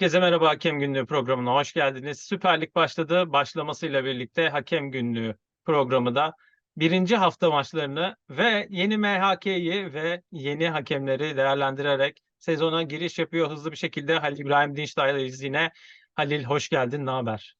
Herkese merhaba Hakem Günlüğü programına hoş geldiniz. Süper Lig başladı. Başlamasıyla birlikte Hakem Günlüğü programı da birinci hafta maçlarını ve yeni MHK'yi ve yeni hakemleri değerlendirerek sezona giriş yapıyor hızlı bir şekilde. Halil İbrahim Dinçtay'dayız yine. Halil hoş geldin. Ne haber?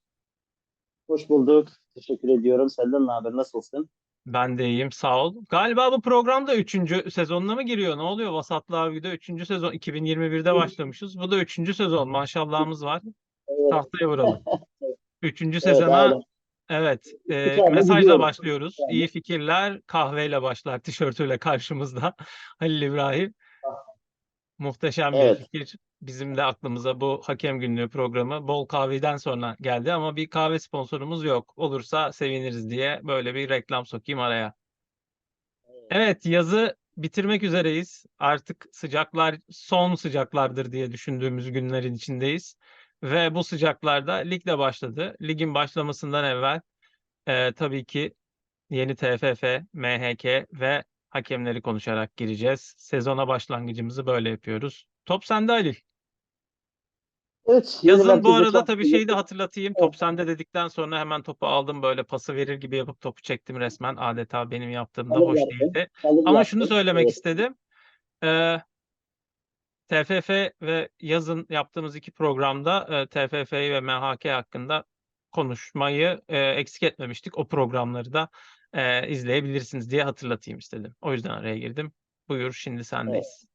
Hoş bulduk. Teşekkür ediyorum. Senden ne haber? Nasılsın? Ben de iyiyim. Sağ ol. Galiba bu program da 3. sezonuna mı giriyor? Ne oluyor? Vasatlığa Avgi'de 3. sezon. 2021'de başlamışız. Bu da 3. sezon. Maşallahımız var. Evet, Tahtaya vuralım. Üçüncü evet, sezona aynen. evet e, mesajla başlıyoruz. Yani. İyi fikirler kahveyle başlar tişörtüyle karşımızda Halil İbrahim. Muhteşem bir Evet. fikir. Bizim de aklımıza bu Hakem Günlüğü programı bol kahveden sonra geldi ama bir kahve sponsorumuz yok. Olursa seviniriz diye böyle bir reklam sokayım araya. Evet, yazı bitirmek üzereyiz. Artık sıcaklar son sıcaklardır diye düşündüğümüz günlerin içindeyiz. Ve bu sıcaklarda lig de başladı. Ligin başlamasından evvel e, tabii ki yeni TFF, MHK ve hakemleri konuşarak gireceğiz. Sezona başlangıcımızı böyle yapıyoruz. Top sende Halil. Evet, Yazın bu arada tabii şeyi de hatırlatayım. Top sende dedikten sonra hemen topu aldım böyle pası verir gibi yapıp topu çektim resmen. Adeta benim yaptığım da Alım hoş değildi. Ama şunu söylemek istedim. Ee, TFF ve yazın yaptığımız iki programda e, TFF ve MHK hakkında konuşmayı e, eksik etmemiştik. O programları da e, izleyebilirsiniz diye hatırlatayım istedim. O yüzden araya girdim. Buyur şimdi sendeyiz. Evet,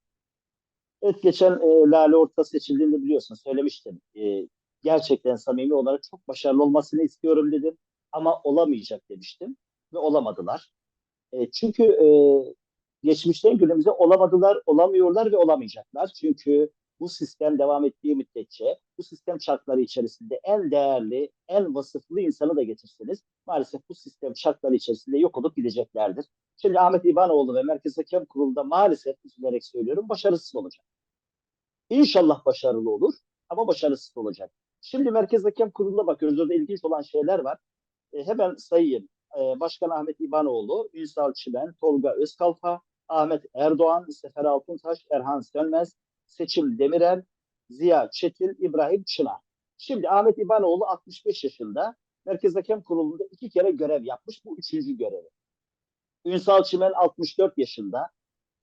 geçen e, Lale Orta seçildiğinde biliyorsun söylemiştim. E, gerçekten samimi olarak çok başarılı olmasını istiyorum dedim. Ama olamayacak demiştim. Ve olamadılar. E, çünkü e, geçmişten günümüze olamadılar, olamıyorlar ve olamayacaklar. Çünkü bu sistem devam ettiği müddetçe bu sistem şartları içerisinde en değerli, en vasıflı insanı da getirseniz maalesef bu sistem şartları içerisinde yok olup gideceklerdir. Şimdi Ahmet İbanoğlu ve Merkez Hakem Kurulu'nda maalesef üzülerek söylüyorum başarısız olacak. İnşallah başarılı olur ama başarısız olacak. Şimdi Merkez Hakem Kurulu'na bakıyoruz. Orada ilginç olan şeyler var. E, hemen sayayım. E, Başkan Ahmet İbanoğlu, Ünsal Çimen, Tolga Özkalfa, Ahmet Erdoğan, Sefer Altuntaş, Erhan Sönmez, Seçim Demirel, Ziya Çetil, İbrahim Çınar. Şimdi Ahmet İbanoğlu 65 yaşında. Merkez Hakem Kurulu'nda iki kere görev yapmış. Bu üçüncü görevi. Ünsal Çimen 64 yaşında.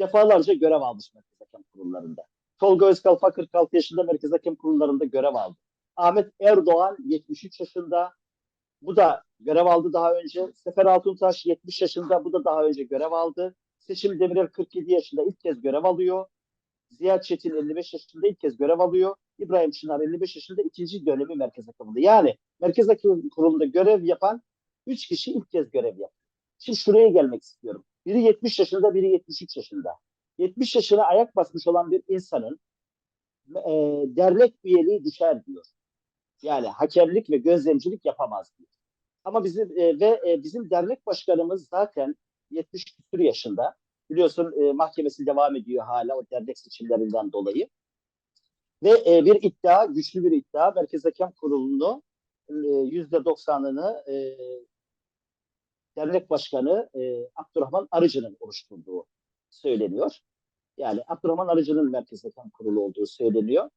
Defalarca görev almış Merkez Hakem Kurullarında. Tolga Özkalfa 46 yaşında Merkez Hakem Kurullarında görev aldı. Ahmet Erdoğan 73 yaşında. Bu da görev aldı daha önce. Sefer Altuntaş 70 yaşında. Bu da daha önce görev aldı. Seçim Demirel 47 yaşında ilk kez görev alıyor. Ziya Çetin 55 yaşında ilk kez görev alıyor. İbrahim Çınar 55 yaşında ikinci dönemi Merkez Hakeminde. Yani Merkez Hakem Kurulu'nda görev yapan 3 kişi ilk kez görev yapıyor. Şimdi şuraya gelmek istiyorum. Biri 70 yaşında, biri 73 yaşında. 70 yaşına ayak basmış olan bir insanın e, dernek üyeliği düşer diyor. Yani hakemlik ve gözlemcilik yapamaz diyor. Ama bizim e, ve e, bizim dernek başkanımız zaten 70 küsur yaşında. Biliyorsun e, mahkemesi devam ediyor hala o dernek seçimlerinden dolayı. Ve e, bir iddia, güçlü bir iddia. Merkez Hakem Kurulu'nu e, %90'ını e, dernek başkanı e, Abdurrahman Arıcı'nın oluşturduğu söyleniyor. Yani Abdurrahman Arıcı'nın Merkez Hakem Kurulu olduğu söyleniyor.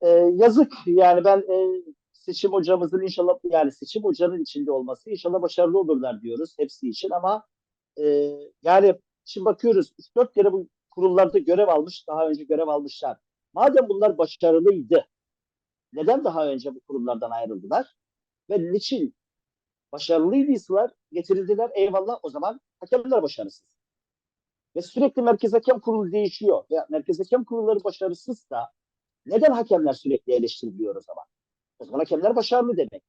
E, yazık yani ben e, seçim hocamızın inşallah yani seçim hocanın içinde olması inşallah başarılı olurlar diyoruz hepsi için ama e, yani şimdi bakıyoruz 3-4 kere bu kurullarda görev almış daha önce görev almışlar. Madem bunlar başarılıydı neden daha önce bu kurumlardan ayrıldılar? Ve niçin başarılıydıysalar getirildiler eyvallah o zaman hakemler başarısız. Ve sürekli Merkez Hakem Kurulu değişiyor. Ve Merkez Hakem Kurulları başarısızsa neden hakemler sürekli eleştiriliyor o zaman? O zaman hakemler başarılı demek.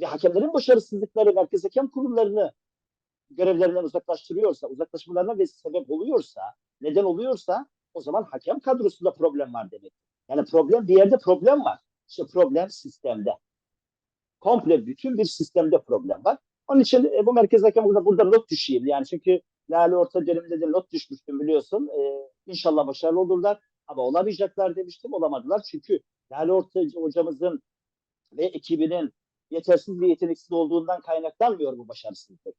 Ve hakemlerin başarısızlıkları Merkez Hakem Kurullarını görevlerinden uzaklaştırıyorsa, uzaklaşmalarına ve sebep oluyorsa, neden oluyorsa o zaman hakem kadrosunda problem var demek. Yani problem bir yerde problem var. İşte problem sistemde. Komple bütün bir sistemde problem var. Onun için e, bu merkez hakem burada, burada not düşeyim. Yani çünkü Lale Orta döneminde de not düşmüştüm biliyorsun. E, inşallah başarılı olurlar. Ama olamayacaklar demiştim. Olamadılar. Çünkü Lale Orta hocamızın ve ekibinin yetersiz ve yeteneksiz olduğundan kaynaklanmıyor bu başarısızlık.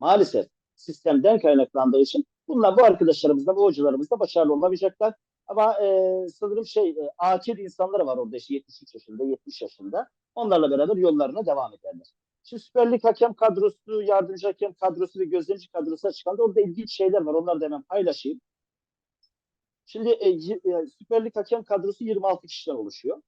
Maalesef sistemden kaynaklandığı için bunlar bu arkadaşlarımız da bu hocalarımız da başarılı olamayacaklar. Ama e, sanırım şey e, akil insanları var orada işte 73 yaşında, 70 yaşında. Onlarla beraber yollarına devam ederler. Şimdi Süper Lig hakem kadrosu, yardımcı hakem kadrosu ve gözlemci kadrosu açıklandı. Orada ilginç şeyler var. Onları da hemen paylaşayım. Şimdi e, e, Süper Lig hakem kadrosu 26 kişiden oluşuyor.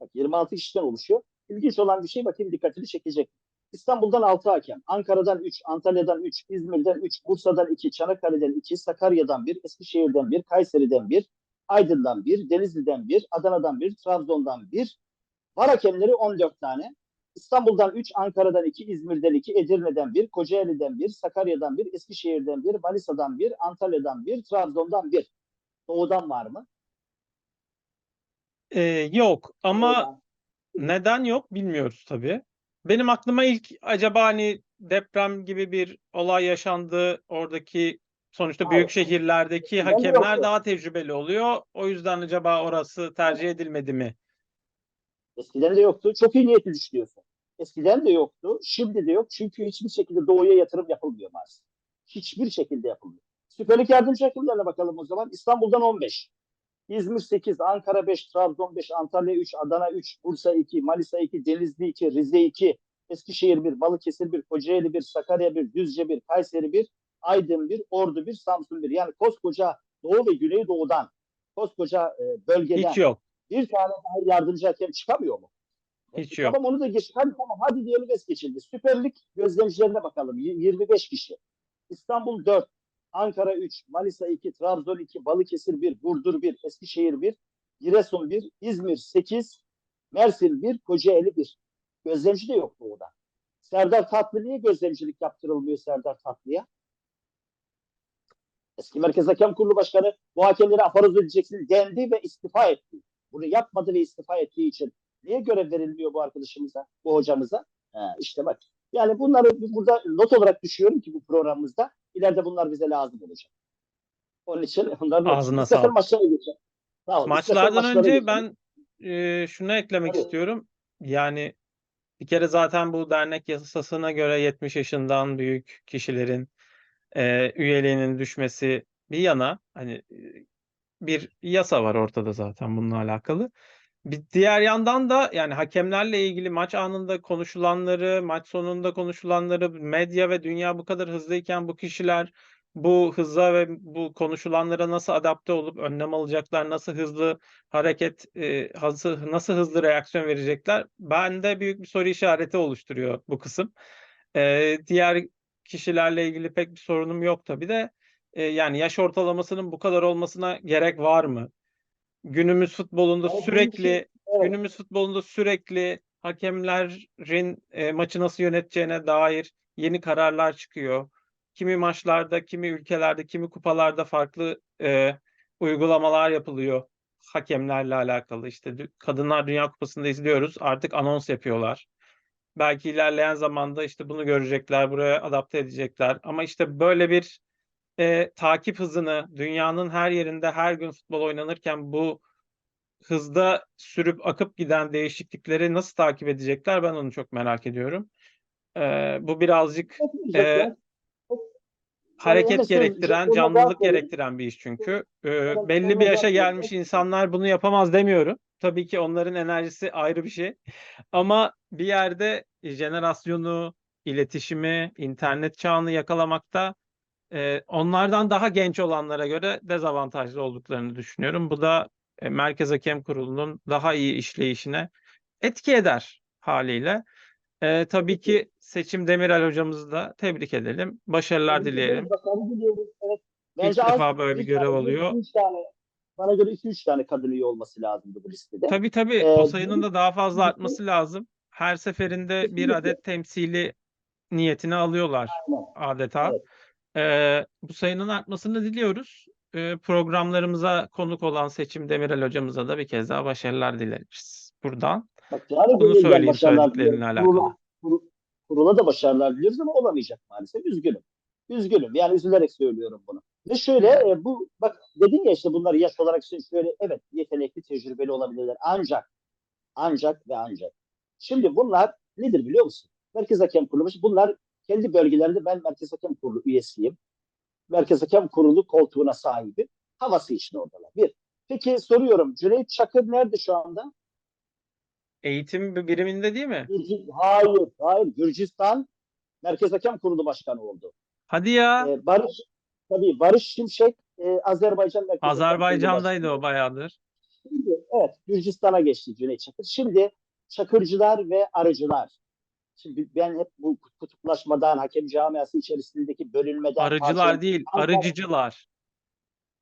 Bak 26 kişiden oluşuyor. İlginç olan bir şey bakayım dikkatini çekecek. İstanbul'dan 6 hakem, Ankara'dan 3, Antalya'dan 3, İzmir'den 3, Bursa'dan 2, Çanakkale'den 2, Sakarya'dan 1, Eskişehir'den 1, Kayseri'den 1, Aydın'dan 1, Denizli'den 1, Adana'dan 1, Trabzon'dan 1. Var hakemleri 14 tane. İstanbul'dan 3, Ankara'dan 2, İzmir'den 2, Edirne'den 1, Kocaeli'den 1, Sakarya'dan 1, Eskişehir'den 1, Manisa'dan 1, Antalya'dan 1, Trabzon'dan 1. Doğudan var mı? Ee, yok ama Doğudan. neden yok bilmiyoruz tabii. Benim aklıma ilk acaba hani deprem gibi bir olay yaşandı. Oradaki sonuçta büyük Hayır. şehirlerdeki Eskiden de hakemler yoktu. daha tecrübeli oluyor. O yüzden acaba orası tercih edilmedi mi? Eskiden de yoktu. Çok iyi niyetli düşünüyorsun. Eskiden de yoktu. Şimdi de yok. Çünkü hiçbir şekilde doğuya yatırım yapılmıyor maalesef. Hiçbir şekilde yapılmıyor. Süper Lig yardımcı hakemlerine bakalım o zaman. İstanbul'dan 15. İzmir 8, Ankara 5, Trabzon 5, Antalya 3, Adana 3, Bursa 2, Manisa 2, Denizli 2, Rize 2, Eskişehir 1, Balıkesir 1, Kocaeli 1, Sakarya 1, Düzce 1, Kayseri 1, Aydın 1, Ordu 1, Samsun 1. Yani koskoca Doğu ve Güneydoğu'dan, koskoca e, bölgeden Hiç yok. Bir tane daha yardımcı hakem çıkamıyor mu? Hiç E, yok. Tamam onu da geç. Hadi tamam hadi diyelim es geçildi. Süper Lig gözlemcilerine bakalım. Y- 25 kişi. İstanbul 4, Ankara 3, Manisa 2, Trabzon 2, Balıkesir 1, Burdur 1, Eskişehir 1, Giresun 1, İzmir 8, Mersin 1, Kocaeli 1. Gözlemci de yok doğuda. Serdar Tatlı niye gözlemcilik yaptırılmıyor Serdar Tatlı'ya? Eski Merkez Hakem Kurulu Başkanı bu hakemleri afaroz edeceksin dendi ve istifa etti. Bunu yapmadı ve istifa ettiği için niye görev verilmiyor bu arkadaşımıza, bu hocamıza? Ha, işte bak. Yani bunları burada not olarak düşüyorum ki bu programımızda ileride bunlar bize lazım olacak. Onun için onların Ağzına sağlık. geçelim. Sağ ol. İstersen Maçlardan maçlara önce geçelim. ben e, şunu eklemek Tabii. istiyorum. Yani bir kere zaten bu dernek yasasına göre 70 yaşından büyük kişilerin e, üyeliğinin düşmesi bir yana hani e, bir yasa var ortada zaten bununla alakalı. Bir diğer yandan da yani hakemlerle ilgili maç anında konuşulanları, maç sonunda konuşulanları, medya ve dünya bu kadar hızlıyken bu kişiler bu hıza ve bu konuşulanlara nasıl adapte olup önlem alacaklar, nasıl hızlı hareket, e, nasıl, hızlı reaksiyon verecekler? Bende büyük bir soru işareti oluşturuyor bu kısım. E, diğer kişilerle ilgili pek bir sorunum yok tabii de e, yani yaş ortalamasının bu kadar olmasına gerek var mı? Günümüz futbolunda bunun sürekli evet. günümüz futbolunda sürekli hakemlerin e, maçı nasıl yöneteceğine dair yeni kararlar çıkıyor. Kimi maçlarda, kimi ülkelerde, kimi kupalarda farklı e, uygulamalar yapılıyor hakemlerle alakalı. İşte Kadınlar Dünya Kupası'nda izliyoruz. Artık anons yapıyorlar. Belki ilerleyen zamanda işte bunu görecekler, buraya adapte edecekler. Ama işte böyle bir e, takip hızını dünyanın her yerinde her gün futbol oynanırken bu hızda sürüp akıp giden değişiklikleri nasıl takip edecekler ben onu çok merak ediyorum. E, bu birazcık Yapmayacaklar. hareket gerektiren, canlılık gerektiren bir iş çünkü. E, belli bir yaşa gelmiş insanlar bunu yapamaz demiyorum. Tabii ki onların enerjisi ayrı bir şey. Ama bir yerde jenerasyonu, iletişimi, internet çağını yakalamakta e, onlardan daha genç olanlara göre dezavantajlı olduklarını düşünüyorum. Bu da e, Merkez Hakem Kurulu'nun daha iyi işleyişine etki eder haliyle. E, tabii ki Seçim Demirel hocamızı da tebrik edelim. Başarılar Tebrik dileyelim. başarı diliyoruz. Evet. İlk Bence defa böyle bir görev alıyor. tane, bana göre 2-3 tane kadın üye olması lazımdı bu listede. Tabii tabii Ee, o sayının da daha fazla artması lazım. Her seferinde bir adet temsili niyetini alıyorlar Aynen. adeta. Evet. Ee, bu sayının artmasını diliyoruz. Ee, programlarımıza konuk olan Seçim Demirel hocamıza da bir kez daha başarılar dileriz. Buradan Bak, yani bunu söyleyeyim söylediklerinle alakalı. Kurula, kur- kurula da başarılar diliyoruz ama olamayacak maalesef. Üzgünüm. Üzgünüm. Yani üzülerek söylüyorum bunu. Ve şöyle e, bu bak dedin ya işte bunlar yaş olarak şöyle evet yetenekli tecrübeli olabilirler. Ancak ancak ve ancak. Şimdi bunlar nedir biliyor musun? Merkez Hakem Kurulu. Bunlar kendi bölgelerinde ben Merkez Hakem Kurulu üyesiyim. Merkez Hakem Kurulu koltuğuna sahibim. Havası için oradalar. Bir. Peki soruyorum. Cüneyt Çakır nerede şu anda? Eğitim bir biriminde değil mi? Hayır, hayır. Gürcistan Merkez Hakem Kurulu Başkanı oldu. Hadi ya. Ee, Barış tabii Barış Şimşek e, Azerbaycan Merkez Azerbaycan'daydı o bayağıdır. Şimdi, evet, Gürcistan'a geçti Cüneyt Çakır. Şimdi Çakırcılar ve arıcılar. Şimdi ben hep bu kutuplaşmadan, hakem camiası içerisindeki bölünmeden... Arıcılar parça- değil, arıcıcılar.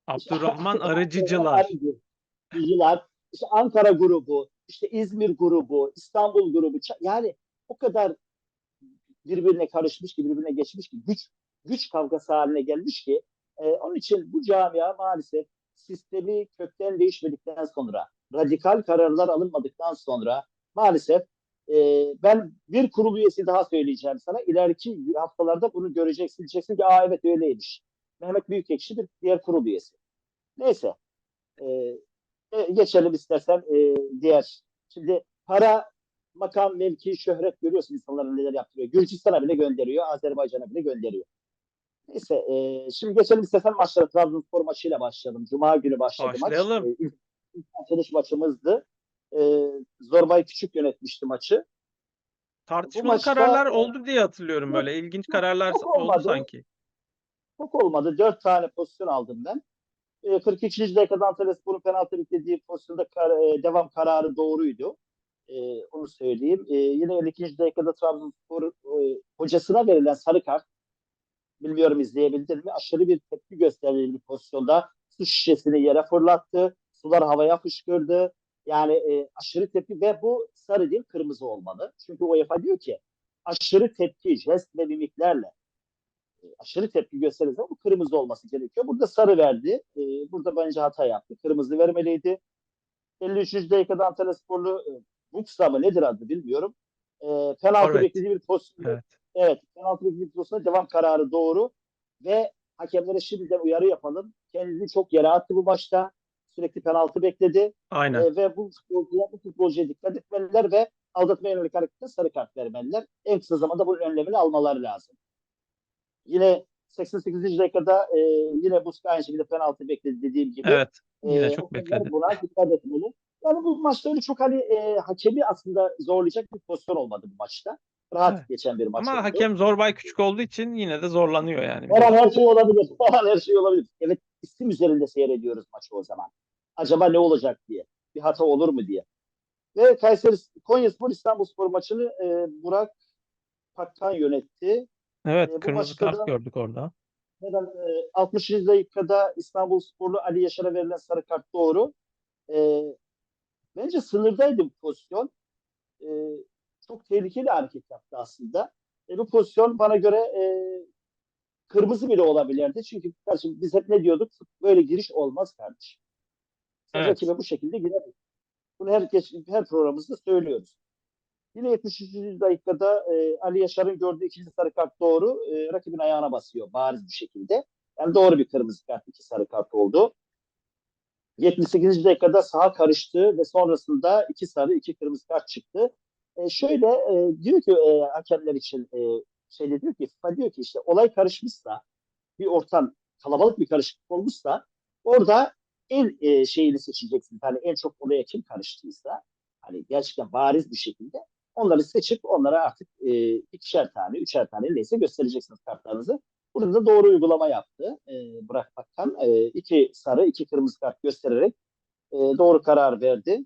Abdurrahman Arıcıcılar. Arıcılar. İşte Ankara grubu, işte İzmir grubu, İstanbul grubu. Yani o kadar birbirine karışmış ki, birbirine geçmiş ki, güç güç kavgası haline gelmiş ki, e, onun için bu camia maalesef sistemi kökten değişmedikten sonra, radikal kararlar alınmadıktan sonra maalesef e, ben bir kurul üyesi daha söyleyeceğim sana. İleriki haftalarda bunu göreceksin. Diyeceksin ki aa evet öyleymiş. Mehmet Büyükekşi bir diğer kurul üyesi. Neyse. E, e, geçelim istersen e, diğer. Şimdi para, makam, mevki, şöhret görüyorsun insanların neler yaptırıyor. Gürcistan'a bile gönderiyor, Azerbaycan'a bile gönderiyor. Neyse, e, şimdi geçelim istersen maçlara. Trabzonspor maçıyla başlayalım. Cuma günü başladı Başlayalım. maç. E, ilk, maçımızdı. E, Zorbay Küçük yönetmişti maçı. Tartışmalı maçta- kararlar oldu diye hatırlıyorum böyle. İlginç kararlar çok oldu olmadı. sanki. Çok olmadı. Dört tane pozisyon aldım ben. E, 42. dakikada Antalyaspor'un penaltı beklediği pozisyonda kar- e, devam kararı doğruydu. E, onu söyleyeyim. E, yine 52. dakikada Trabzonspor e, hocasına verilen sarı kart bilmiyorum izleyebildin mi? Aşırı bir tepki gösterildi pozisyonda. Su şişesini yere fırlattı. Sular havaya fışkırdı. Yani e, aşırı tepki ve bu sarı değil kırmızı olmalı. Çünkü UEFA diyor ki aşırı tepki, jest ve mimiklerle e, aşırı tepki gösterirse bu kırmızı olması gerekiyor. Burada sarı verdi. E, burada bence hata yaptı. Kırmızı vermeliydi. 53. dakikada Antalya Sporlu e, Buksa mı nedir adı bilmiyorum. E, penaltı Forvet. beklediği bir pozisyon. Evet. Evet. Penaltı beklediği bir pozisyonda devam kararı doğru. Ve hakemlere şimdiden uyarı yapalım. Kendini çok yere attı bu maçta. Sürekli penaltı bekledi. Aynen. E, ve bu futbolcuya, bu futbolcuya dikkat etmeliler ve aldatma yönelik harekette sarı kart vermeliler. En kısa zamanda bunun önlemini almaları lazım. Yine 88. dakikada e, yine Buska aynı şekilde penaltı bekledi dediğim gibi. Evet. Yine E, çok bekledi. Buna dikkat etmeli. Yani bu maçta öyle çok hani e, hakemi aslında zorlayacak bir pozisyon olmadı bu maçta. Rahat Evet. geçen bir maç Ama oldu. hakem Zorbay küçük olduğu için yine de zorlanıyor yani. Her an her şey olabilir. Her an her şey olabilir. Evet isim üzerinde seyrediyoruz maçı o zaman. Acaba ne olacak diye. Bir hata olur mu diye. Ve Kayseri Konyaspor İstanbulspor maçını e, Burak Pakkan yönetti. Evet, E, kırmızı kart da- gördük orada. Neden? E, 60. dakikada İstanbulsporlu Ali Yaşar'a verilen sarı kart doğru. E, bence sınırdaydı bu pozisyon. E, çok tehlikeli hareket yaptı aslında. E, bu pozisyon bana göre e, kırmızı bile olabilirdi. Çünkü kardeşim biz hep ne diyorduk? Böyle giriş olmaz kardeşim. Sen Evet. rakibe bu şekilde giremez. Bunu her, geç, her programımızda söylüyoruz. Yine 73. dakikada e, Ali Yaşar'ın gördüğü ikinci sarı kart doğru. E, rakibin ayağına basıyor bariz bir şekilde. Yani doğru bir kırmızı kart, iki sarı kart oldu. 78. dakikada saha karıştı ve sonrasında iki sarı, iki kırmızı kart çıktı. E, şöyle e, diyor ki e, hakemler için e, şeyde diyor ki FIFA diyor ki işte olay karışmışsa bir ortam kalabalık bir karışıklık olmuşsa orada en e, şeyini seçeceksin. Hani en çok olaya kim karıştıysa hani gerçekten bariz bir şekilde onları seçip onlara artık e, ikişer tane, üçer tane neyse göstereceksiniz kartlarınızı. Burada da doğru uygulama yaptı. E, Burak Bakkan e, iki sarı, iki kırmızı kart göstererek e, doğru karar verdi.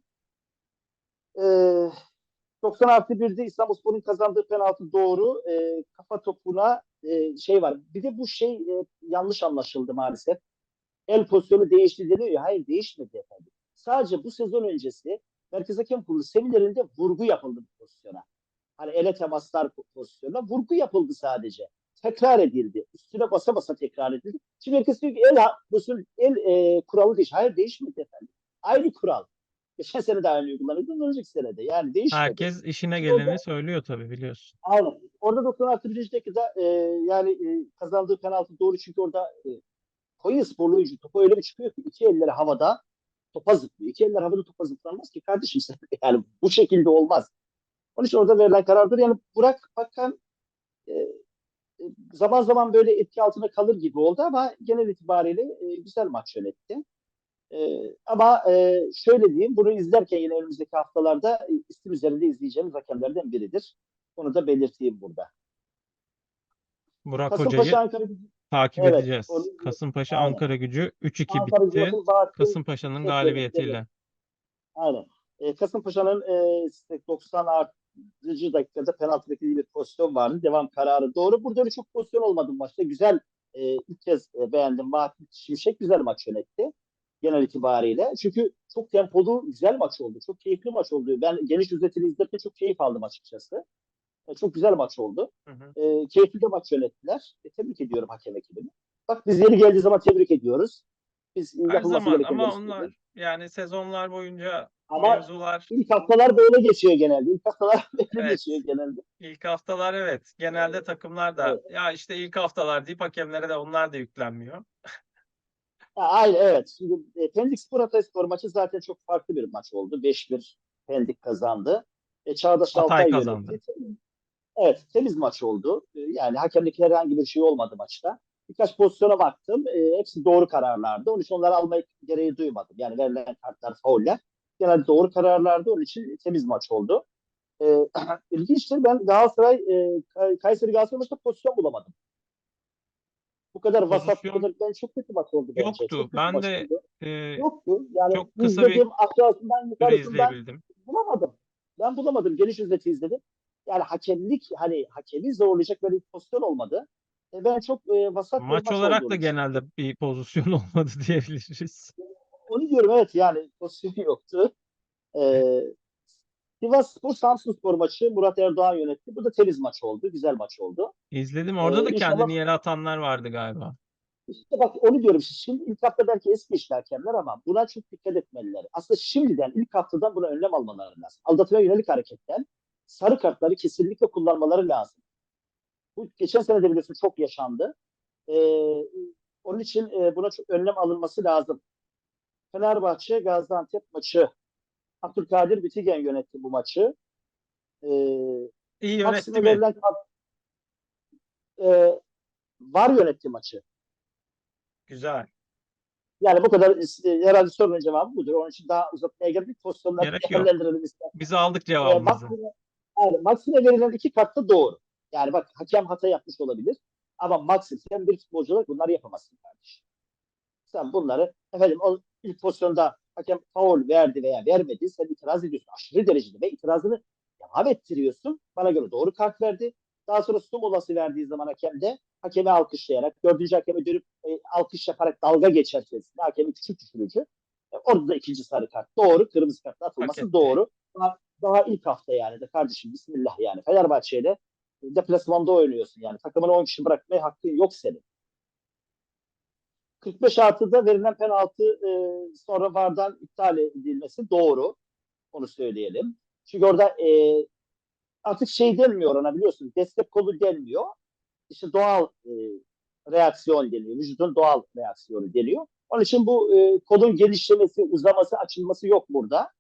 E, 90 artı 1'de İstanbulspor'un kazandığı penaltı doğru. E, kafa topuna e, şey var. Bir de bu şey e, yanlış anlaşıldı maalesef. El pozisyonu değişti deniyor ya. Hayır değişmedi efendim. Sadece bu sezon öncesi Merkez Hakem Kurulu seminerinde vurgu yapıldı bu pozisyona. Hani ele temaslar pozisyonuna vurgu yapıldı sadece. Tekrar edildi. Üstüne basa basa tekrar edildi. Şimdi herkes diyor ki el, ha- pozisyon, el e, kuralı değiş. Hayır değişmedi efendim. Aynı kural. Geçen sene de aynı uygulanıyordu. Önceki sene de. Yani değişmedi. Herkes işine geleni söylüyor tabii biliyorsun. Aynen. Orada 96. dakikada e, yani e, kazandığı penaltı doğru çünkü orada e, Konya sporlu oyuncu topu öyle bir çıkıyor ki iki elleri havada topa zıplıyor. İki eller havada topa zıplanmaz ki kardeşim sen yani bu şekilde olmaz. Onun için orada verilen karardır. Yani Burak Bakan e, e, zaman zaman böyle etki altında kalır gibi oldu ama genel itibariyle e, güzel maç yönetti. E, ama e, şöyle diyeyim, bunu izlerken yine önümüzdeki haftalarda e, isim üzerinde izleyeceğimiz hakemlerden biridir. Onu da belirteyim burada. Burak Kasımpaşa Hoca'yı Ankara takip Evet, edeceğiz. onu- Kasımpaşa Aynen. Ankara Gücü 3-2 Ankara bitti. Kasımpaşa'nın Evet, galibiyetiyle. Aynen. E, Kasımpaşa'nın e, işte 90 artıcı dakikada penaltı beklediği bir pozisyon vardı. Devam kararı doğru. Burada öyle çok pozisyon olmadı maçta. Güzel e, ilk kez e, beğendim. Bahattin Şimşek güzel maç yönetti. Genel itibariyle. Çünkü çok tempolu, güzel maç oldu. Çok keyifli maç oldu. Ben geniş ücretini izlerken çok keyif aldım açıkçası. E, çok güzel maç oldu. Hı hı. E, keyifli de maç yönettiler. E, tebrik ediyorum hakem ekibini. Bak biz yeri geldiği zaman tebrik ediyoruz. Biz Her zaman ama onlar yani sezonlar boyunca Ama mevzular İlk haftalar böyle geçiyor genelde. İlk haftalar böyle Evet. geçiyor genelde. ilk haftalar evet. Genelde takımlar da Evet. ya işte ilk haftalar deyip hakemlere de onlar da yüklenmiyor. Aynen evet. Şimdi e, Pendik Spor Hatayspor maçı zaten çok farklı bir maç oldu. 5-1 Pendik kazandı. E, Çağdaş Hatay Altay kazandı. yönetti. Evet temiz maç oldu. E, yani hakemlik herhangi bir şey olmadı maçta. Birkaç pozisyona baktım. E, hepsi doğru kararlardı. Onun için onları almayı gereği duymadım. Yani verilen kartlar, fauller. Genelde doğru kararlardı. Onun için temiz maç oldu. E, ilginçtir. Ben Galatasaray, e, Kay- Kayseri Galatasaray maçta pozisyon bulamadım. Bu kadar vasat, bu kadar ben çok kötü maç oldu bence. Yoktu. Çok Ben de, oldu. Ee, Yoktu. Yani çok kısa bir izlediğim aşağısından yukarısından bulamadım. Ben bulamadım. Geniş özeti izledim. Yani hakemlik hani hakemi zorlayacak böyle bir pozisyon olmadı. E, ben çok e, vasat bir Maç maç olarak olduğunu da genelde bir pozisyon olmadı diyebiliriz. Onu diyorum evet yani pozisyon yoktu. Ee, Sivas Spor Samsun Spor maçı Murat Erdoğan yönetti. Bu da temiz maç oldu. Güzel maç oldu. İzledim. Orada Ee, da inşallah- kendini yere atanlar vardı galiba. İşte bak onu diyorum. Şimdi ilk hafta belki eski işli hakemler ama buna çok dikkat etmeliler. Aslında şimdiden ilk haftadan buna önlem almaları lazım. Aldatmaya yönelik hareketten sarı kartları kesinlikle kullanmaları lazım. Bu geçen sene de biliyorsun çok yaşandı. Ee, onun için e, buna çok önlem alınması lazım. Fenerbahçe Gaziantep maçı. Abdülkadir Bitigen yönetti bu maçı. Ee, İyi yönetti mi? verilen e, var yönetti maçı. Güzel. Yani bu kadar e, herhalde sorunun cevabı budur. Onun için daha uzatmaya gerek yok. Pozisyonları değerlendirelim ister. Biz aldık E, cevabımızı. Maksim'e, yani verilen iki kart da doğru. Yani bak hakem hata yapmış olabilir. Ama Maksim sen bir futbolcu olarak bunları yapamazsın kardeşim. Sen bunları efendim o ilk pozisyonda hakem faul verdi veya vermedi. Sen itiraz ediyorsun. Aşırı derecede ve itirazını devam ettiriyorsun. Bana göre doğru kart verdi. Daha sonra su molası verdiği zaman hakem de hakemi alkışlayarak, dördüncü hakeme dönüp e, alkış yaparak dalga geçercesine hakemi küçük düşürücü. E, orada da ikinci sarı kart. Doğru. Kırmızı kart atılması etti. doğru. Daha, daha ilk hafta yani de kardeşim bismillah yani. Fenerbahçe'yle deplasmanda oynuyorsun yani. Takımını 10 kişi bırakmaya hakkın yok senin. 45 artıda verilen penaltı e, sonra VAR'dan iptal edilmesi doğru. Onu söyleyelim. Çünkü orada e, artık şey denmiyor ona biliyorsun. Destek kolu denmiyor. İşte doğal e, reaksiyon deniyor. Vücudun doğal reaksiyonu deniyor. Onun için bu e, kolun genişlemesi, uzaması, açılması yok burada.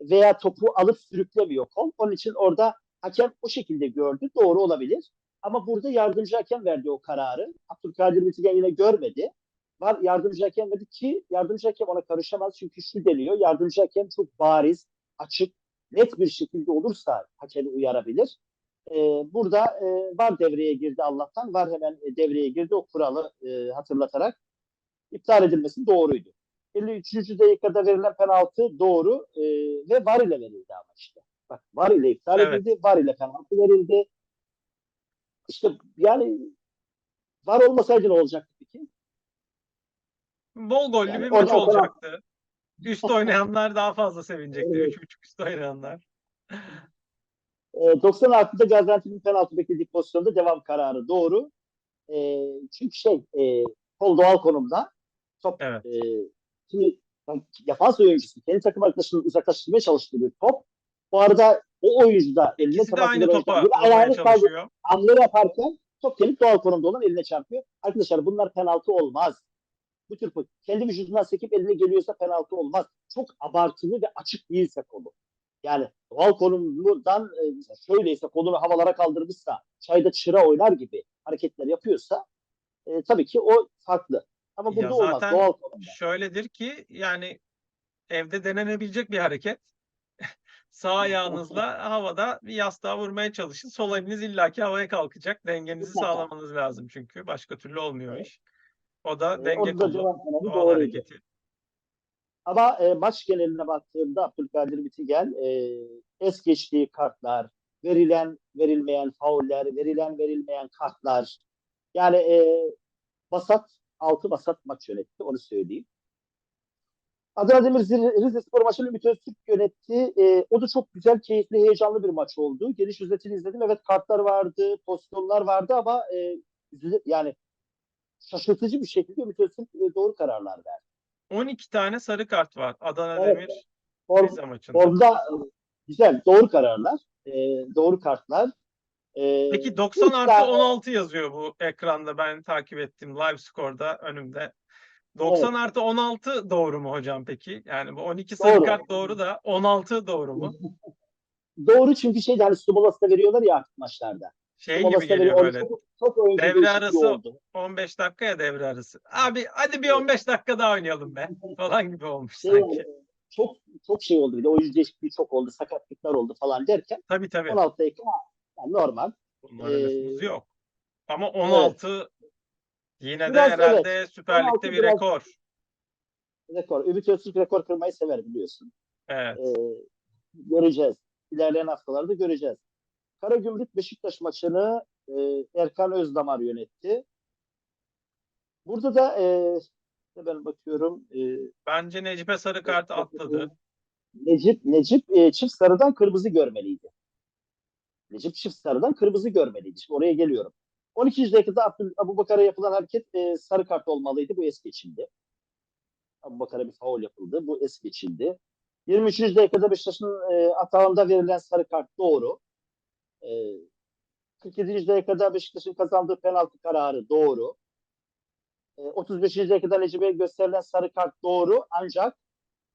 Veya topu alıp sürüklemiyor kol. Onun için orada hakem o şekilde gördü. Doğru olabilir. Ama burada yardımcı hakem verdi o kararı. Abdülkadir Bitigen yine görmedi. Var yardımcı hakem dedi ki yardımcı hakem ona karışamaz çünkü şu deniyor. Yardımcı hakem çok bariz, açık, net bir şekilde olursa hakemi uyarabilir. Ee, burada e, var devreye girdi Allah'tan. Var hemen e, devreye girdi o kuralı e, hatırlatarak iptal edilmesi doğruydu. 53. dakikada verilen penaltı doğru e, ve var ile verildi ama işte. Bak var ile iptal Evet. edildi, var ile penaltı verildi. İşte yani var olmasaydı ne olacaktı peki? Bol gollü Yani bir maç olacaktı. Üst oynayanlar daha fazla sevinecekti. Evet. 3.5 üst oynayanlar. E, 90 artıda Gaziantep'in penaltı beklediği pozisyonda devam kararı doğru. E, çünkü şey e, kol doğal konumda. Top Evet. e, şimdi defans oyuncusu kendi takım arkadaşını uzaklaştırmaya çalıştığı bir top. Bu arada o oyuncu da eline eden topa ayağını çalışıyor. hamle yaparken top gelip doğal konumda olan eline çarpıyor. Arkadaşlar bunlar penaltı olmaz. Bu tür kendi vücudundan sekip eline geliyorsa penaltı olmaz. Çok abartılı ve açık değilse kolu. Yani doğal konumdan e, şöyleyse kolunu havalara kaldırmışsa çayda çıra oynar gibi hareketler yapıyorsa e, tabii ki o farklı. Ama Ya burada olmaz. zaten Doğal konumda. şöyledir ki yani evde denenebilecek bir hareket. Sağ ayağınızla havada bir yastığa vurmaya çalışın. Sol eliniz illaki havaya kalkacak. Dengenizi sağlamanız lazım çünkü. Başka türlü olmuyor iş. O da Ee, denge doğal doğruydu. hareketi. Ama e, maç geneline baktığımda Abdülkadir Bitigel e, es geçtiği kartlar, verilen verilmeyen fauller, verilen verilmeyen kartlar. Yani e, Basat, 6 Basat maç yönetti onu söyleyeyim. Adana Demir Rize Spor maçını Ümit Öztürk yönetti. E, o da çok güzel, keyifli, heyecanlı bir maç oldu. Geniş özetini izledim. Evet kartlar vardı, pozisyonlar vardı ama e, yani şaşırtıcı bir şekilde Öztürk e, doğru kararlar verdi. 12 tane sarı kart var Adana Evet. Demir Form, Rize maçında. Orada e, güzel doğru kararlar, e, doğru kartlar. E, Peki 90 üç artı tane- 16 yazıyor bu ekranda ben takip ettim live score'da önümde. 90 artı 16 doğru mu hocam peki? Yani bu 12 sarı Doğru. kart doğru da 16 doğru mu? Doğru çünkü şey hani Stubolas'ta veriyorlar ya artık maçlarda. Şey gibi geliyor böyle. Çok, çok Devre arası oldu. 15 dakika ya devre arası. Abi hadi bir 15 dakika daha oynayalım be falan gibi olmuş Şey, sanki. çok çok şey oldu bir de oyuncu değişikliği çok oldu, sakatlıklar oldu falan derken Tabii tabii. 16 dakika yani normal. Bunların Ee, yok. Ama 16 yine de Biraz herhalde Süper 16 Lig'de bir rekor. Rekor. Ümit Öztürk rekor kırmayı sever biliyorsun. Evet. Ee, göreceğiz. İlerleyen haftalarda göreceğiz. Karagümrük Beşiktaş maçını e, Erkan Özdamar yönetti. Burada da e, ben bakıyorum e, Bence Necip'e sarı kart atladı. Necip Necip e, çift sarıdan kırmızı görmeliydi. Necip çift sarıdan kırmızı görmeliydi. Şimdi oraya geliyorum. 12. dakikada Abdül, Abu Bakar'a yapılan hareket e, sarı kart olmalıydı. Bu es geçildi. Abu Bakar'a bir faul yapıldı. Bu es geçildi. 23. dakikada Beşiktaş'ın e, atağında verilen sarı kart doğru. E, 47. dakikada Beşiktaş'ın kazandığı penaltı kararı doğru. E, 35. dakikada Necip'e gösterilen sarı kart doğru. Ancak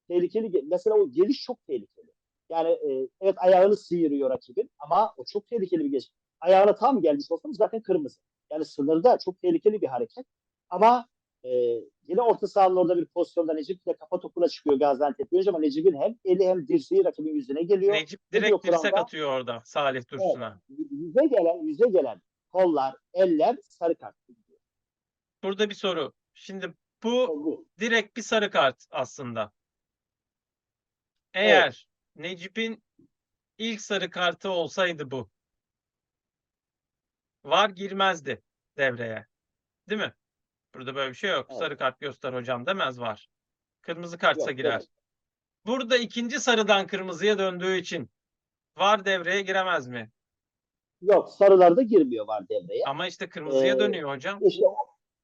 tehlikeli. Mesela o geliş çok tehlikeli. Yani e, evet ayağını sıyırıyor rakibin ama o çok tehlikeli bir geliş. Ayağına tam gelmiş olsam zaten kırmızı. Yani sınırda çok tehlikeli bir hareket. Ama e, yine orta sahanın orada bir pozisyonda Necip de kafa topuna çıkıyor Gaziantep görünce ama Necip'in hem eli hem dirseği rakibin yüzüne geliyor. Necip direkt dirsek atıyor orada Salih Dursun'a. Yüze gelen, yüze gelen kollar, eller sarı kart. Burada bir soru. Şimdi bu Bu. direkt bir sarı kart aslında. Eğer Necip'in ilk sarı kartı olsaydı bu var girmezdi devreye. Değil mi? Burada böyle bir şey yok. Evet. Sarı kart göster hocam demez var. Kırmızı kartsa Yok, girer. evet. Burada ikinci sarıdan kırmızıya döndüğü için var devreye giremez mi? Yok sarılarda girmiyor var devreye. Ama işte kırmızıya Ee, dönüyor hocam. İşte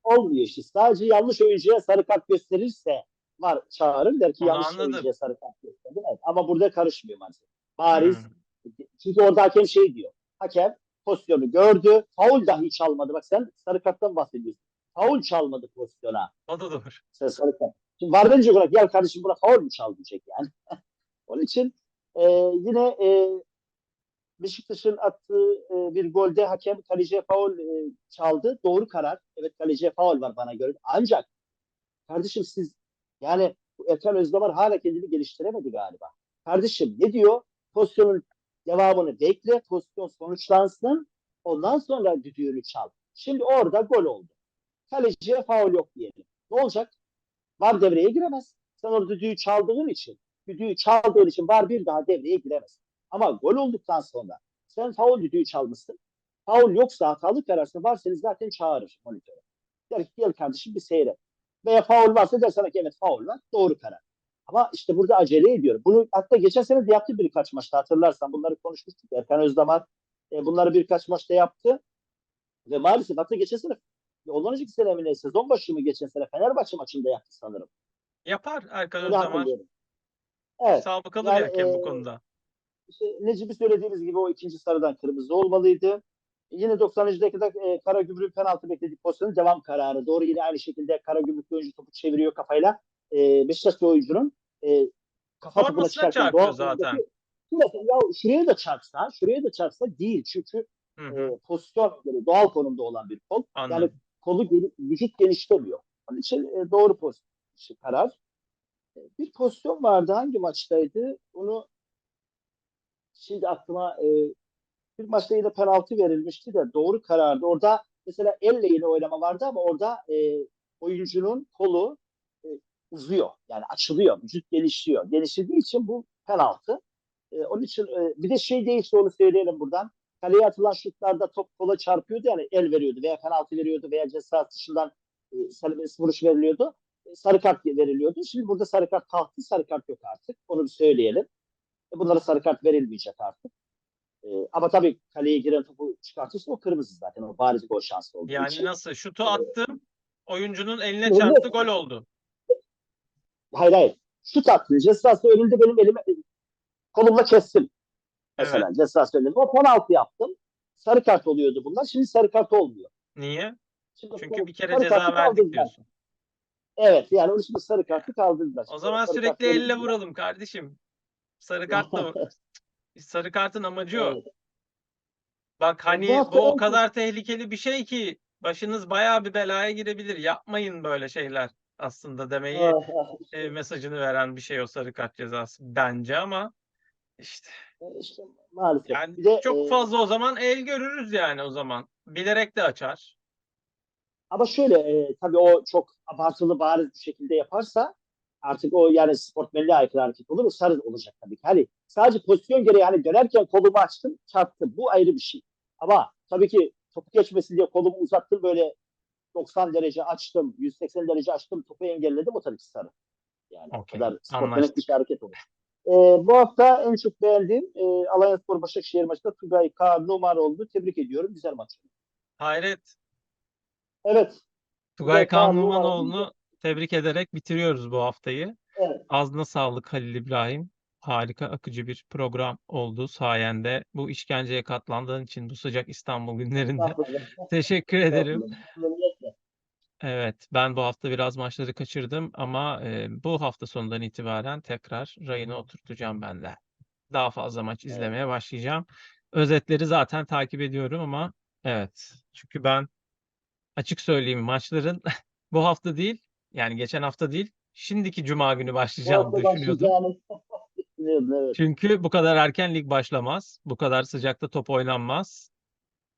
olmuyor işte. Sadece yanlış oyuncuya sarı kart gösterirse var çağırır der ki Onu yanlış anladım. oyuncuya sarı kart gösterdi. Evet. Ama burada karışmıyor maalesef. Bariz. Hmm. Çünkü orada hakem şey diyor. Hakem pozisyonu gördü. Faul dahi çalmadı. Bak sen sarı karttan bahsediyorsun. Faul çalmadı pozisyona. O da doğru. Sarı kart. Şimdi var verecek olarak gel kardeşim buna faul mü çal diyecek yani. Onun için e, yine e, Beşiktaş'ın attığı e, bir golde hakem kaleciye faul e, çaldı. Doğru karar. Evet kaleciye faul var bana göre. Ancak kardeşim siz yani Erkan Özdamar hala kendini geliştiremedi galiba. Kardeşim ne diyor? Pozisyonun devamını bekle. Pozisyon sonuçlansın. Ondan sonra düdüğünü çal. Şimdi orada gol oldu. Kaleciye faul yok diyelim. Ne olacak? Var devreye giremez. Sen orada düdüğü çaldığın için, düdüğü çaldığın için var bir daha devreye giremez. Ama gol olduktan sonra sen faul düdüğü çalmışsın. Faul yoksa hatalı kararsın var zaten çağırır monitöre. Der ki gel kardeşim bir seyret. Veya faul varsa der sana ki evet faul var. Doğru karar. Ama işte burada acele ediyor. Bunu hatta geçen sene de yaptı birkaç maçta hatırlarsan. Bunları konuşmuştuk. Erkan Özdamar e, bunları birkaç maçta yaptı. Ve maalesef hatta geçen sene ondan önceki sene mi ne sezon başı mı geçen sene Fenerbahçe maçında yaptı sanırım. Yapar Erkan hatırlıyorum. Evet. Sabıkalı Yani, bir bu e, konuda. İşte Necip'i söylediğimiz gibi o ikinci sarıdan kırmızı olmalıydı. Yine 90. dakikada e, Karagümrük penaltı bekledik pozisyonu devam kararı. Doğru yine aynı şekilde Karagümrük oyuncu topu çeviriyor kafayla. E, Beşiktaşlı oyuncunun e, kafa topuna çıkarken doğal zaten. ya şuraya da çarpsa, şuraya da çarpsa değil. Çünkü Hı hı, e, pozisyon yani doğal konumda olan bir kol. Yani anladım. Kolu geri- vücut genişlemiyor. Onun için e, doğru pozisyon şey, karar. E, Bir pozisyon vardı. Hangi maçtaydı? Onu şimdi aklıma e, bir maçta yine penaltı verilmişti de doğru karardı. Orada mesela elle yine oynama vardı ama orada e, oyuncunun kolu e, uzuyor. Yani açılıyor. Vücut gelişiyor. Geliştiği için bu penaltı. E, onun için e, bir de şey değişti onu söyleyelim buradan. Kaleye atılan şutlarda top kola çarpıyordu yani el veriyordu veya penaltı veriyordu veya ceza dışından e, serbest vuruş veriliyordu. E, sarı kart veriliyordu. Şimdi burada sarı kart kalktı. Sarı kart yok artık. Onu bir söyleyelim. E, bunlara sarı kart verilmeyecek artık. E, ama tabii kaleye giren topu çıkartırsa o kırmızı zaten. O bariz gol şansı olduğu Yani için. nasıl? Şutu attım. Oyuncunun eline Öyle. çarptı gol oldu. Hayır hayır. Şut attı. Cezası önünde benim elime kolumla kestim. Mesela Evet. cezası önünde. O penaltı yaptım. Sarı kart oluyordu bunlar. Şimdi sarı kart olmuyor. Niye? Şimdi Çünkü bir kere ceza verdik kaldırdılar. diyorsun. Evet yani onun için sarı kartı kaldırdılar. O zaman sürekli elle vuralım kardeşim. Sarı kart da sarı kartın amacı o. Evet. Bak hani bu bu o kadar tehlikeli bir şey ki başınız bayağı bir belaya girebilir. Yapmayın böyle şeyler aslında demeyi Ah, ah. e, mesajını veren bir şey o sarı kart cezası bence ama işte İşte maalesef. yani bir de, çok e, fazla o zaman el görürüz yani o zaman. Bilerek de açar. Ama şöyle e, tabii o çok abartılı bariz bir şekilde yaparsa artık o yani sportmenliğe aykırı hareket olur. O sarı olacak tabii ki. Hani sadece pozisyon gereği hani dönerken kolumu açtım çarptım. Bu ayrı bir şey. Ama tabii ki topu geçmesin diye kolumu uzattım böyle 90 derece açtım, 180 derece açtım, topu engelledim. O tabii ki sarı. Yani o Okey, kadar sportmenlik bir hareket olur. E, bu hafta en çok beğendiğim e, Alanyaspor Başakşehir maçında Tugay K numara oldu. Tebrik ediyorum. Güzel maç. Hayret. Evet. Tugay Kaan Numanoğlu'nu- tebrik ederek bitiriyoruz bu haftayı. Evet. Ağzına sağlık Halil İbrahim. Harika akıcı bir program oldu sayende. Bu işkenceye katlandığın için bu sıcak İstanbul günlerinde teşekkür ederim. Evet, ben bu hafta biraz maçları kaçırdım ama e, bu hafta sonundan itibaren tekrar rayına oturtacağım ben de. Daha fazla maç Evet. izlemeye başlayacağım. Özetleri zaten takip ediyorum ama evet. Çünkü ben açık söyleyeyim maçların bu hafta değil, yani geçen hafta değil, şimdiki cuma günü Bu başlayacağını hafta düşünüyordum. başlayacağını evet. Çünkü bu kadar erken lig başlamaz. Bu kadar sıcakta top oynanmaz.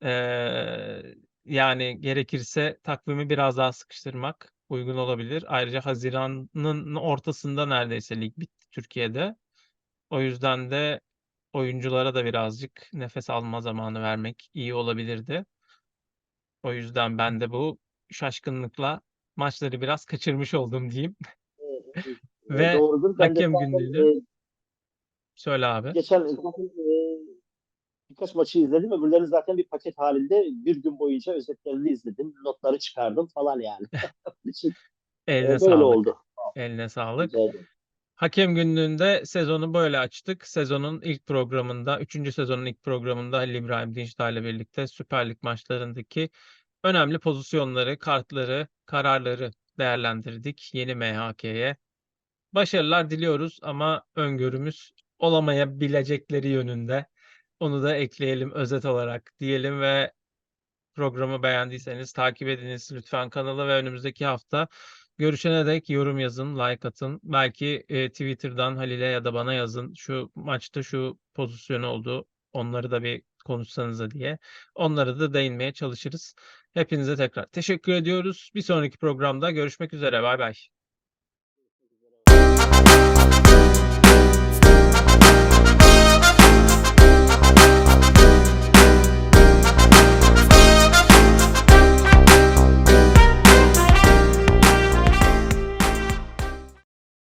Ee, yani gerekirse takvimi biraz daha sıkıştırmak uygun olabilir. Ayrıca Haziran'ın ortasında neredeyse lig bitti Türkiye'de. O yüzden de oyunculara da birazcık nefes alma zamanı vermek iyi olabilirdi. O yüzden ben de bu şaşkınlıkla maçları biraz kaçırmış oldum diyeyim. Ve Doğrudur. Ben de hakem günlüğünü- e, Söyle abi. geçen birkaç maçı izledim. Öbürlerini zaten bir paket halinde bir gün boyunca özetlerini izledim. Notları çıkardım falan yani. E, Eline böyle sağlık. oldu. Eline sağlık. Hakem günlüğünde sezonu böyle açtık. Sezonun ilk programında, 3. sezonun ilk programında Halil İbrahim Dinçtay ile birlikte Süper Lig maçlarındaki önemli pozisyonları, kartları, kararları değerlendirdik yeni MHK'ye. Başarılar diliyoruz ama öngörümüz olamayabilecekleri yönünde. Onu da ekleyelim özet olarak diyelim ve programı beğendiyseniz takip ediniz lütfen kanalı ve önümüzdeki hafta görüşene dek yorum yazın, like atın. Belki e, Twitter'dan Halil'e ya da bana yazın. Şu maçta şu pozisyon oldu. Onları da bir konuşsanıza diye. Onlara da değinmeye çalışırız. Hepinize tekrar teşekkür ediyoruz. Bir sonraki programda görüşmek üzere. Bay bay.